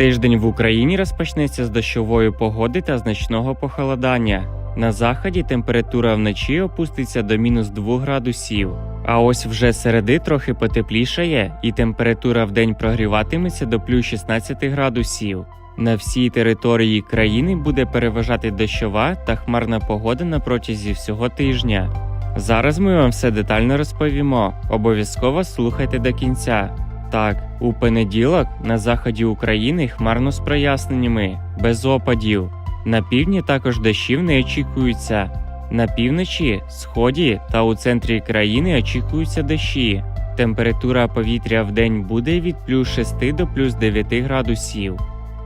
Тиждень в Україні розпочнеться з дощової погоди та значного похолодання. На заході температура вночі опуститься до мінус 2 градусів. А ось вже середи трохи потеплішає, і температура в день прогріватиметься до плюс 16 градусів. На всій території країни буде переважати дощова та хмарна погода на протязі всього тижня. Зараз ми вам все детально розповімо. Обов'язково слухайте до кінця. Так, у понеділок на заході України хмарно з проясненнями, без опадів. На півдні також дощів не очікується. На півночі, сході та у центрі країни очікуються дощі. Температура повітря в день буде від плюс 6 до плюс 9 градусів.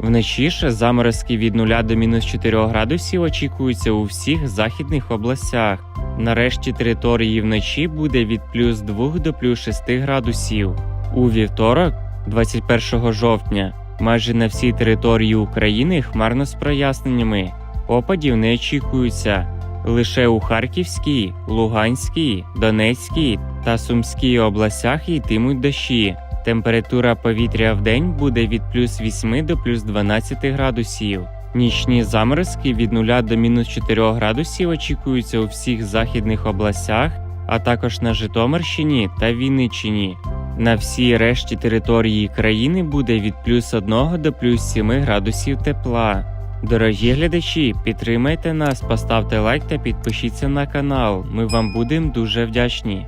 Вночі ж заморозки від 0 до мінус 4 градусів очікуються у всіх західних областях. Нарешті території вночі буде від плюс 2 до плюс 6 градусів. У вівторок, 21 жовтня, майже на всій території України хмарно з проясненнями. Опадів не очікується. Лише у Харківській, Луганській, Донецькій та Сумській областях йтимуть дощі. Температура повітря в день буде від плюс 8 до плюс 12 градусів. Нічні заморозки від 0 до мінус 4 градусів очікуються у всіх західних областях, а також на Житомирщині та Вінниччині. На всій решті території країни буде від плюс 1 до плюс 7 градусів тепла. Дорогі глядачі, підтримайте нас, поставте лайк та підпишіться на канал. Ми вам будемо дуже вдячні.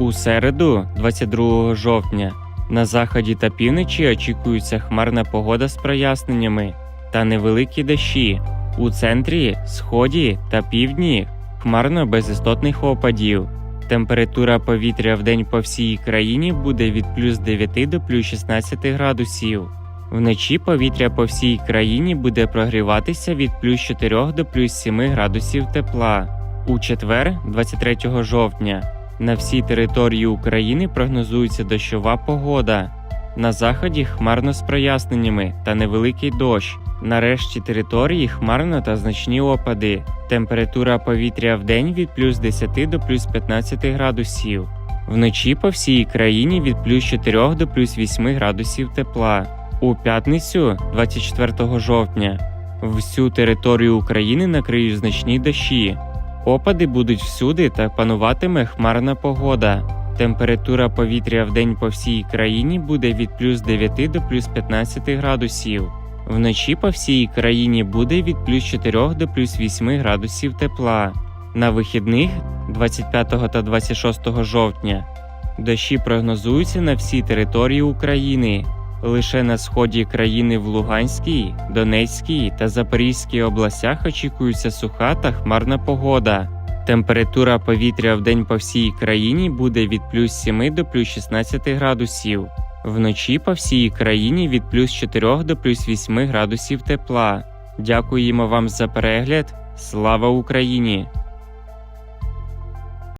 У середу, 22 жовтня, на заході та півночі очікується хмарна погода з проясненнями та невеликі дощі. У центрі, сході та півдні хмарно без істотних опадів. Температура повітря в день по всій країні буде від плюс 9 до плюс 16 градусів. Вночі повітря по всій країні буде прогріватися від плюс 4 до плюс 7 градусів тепла. У четвер, 23 жовтня, на всій території України прогнозується дощова погода. На заході хмарно з проясненнями та невеликий дощ. На решті території хмарно та значні опади. Температура повітря в день від плюс 10 до плюс 15 градусів. Вночі по всій країні від плюс 4 до плюс 8 градусів тепла. У п'ятницю, 24 жовтня, всю територію України накриють значні дощі. Опади будуть всюди та пануватиме хмарна погода. Температура повітря в день по всій країні буде від плюс 9 до плюс 15 градусів. Вночі по всій країні буде від плюс 4 до плюс 8 градусів тепла. На вихідних 25 та 26 жовтня дощі прогнозуються на всій території України. Лише на сході країни в Луганській, Донецькій та Запорізькій областях очікується суха та хмарна погода. Температура повітря в день по всій країні буде від плюс 7 до плюс 16 градусів. Вночі по всій країні від плюс 4 до плюс 8 градусів тепла. Дякуємо вам за перегляд. Слава Україні!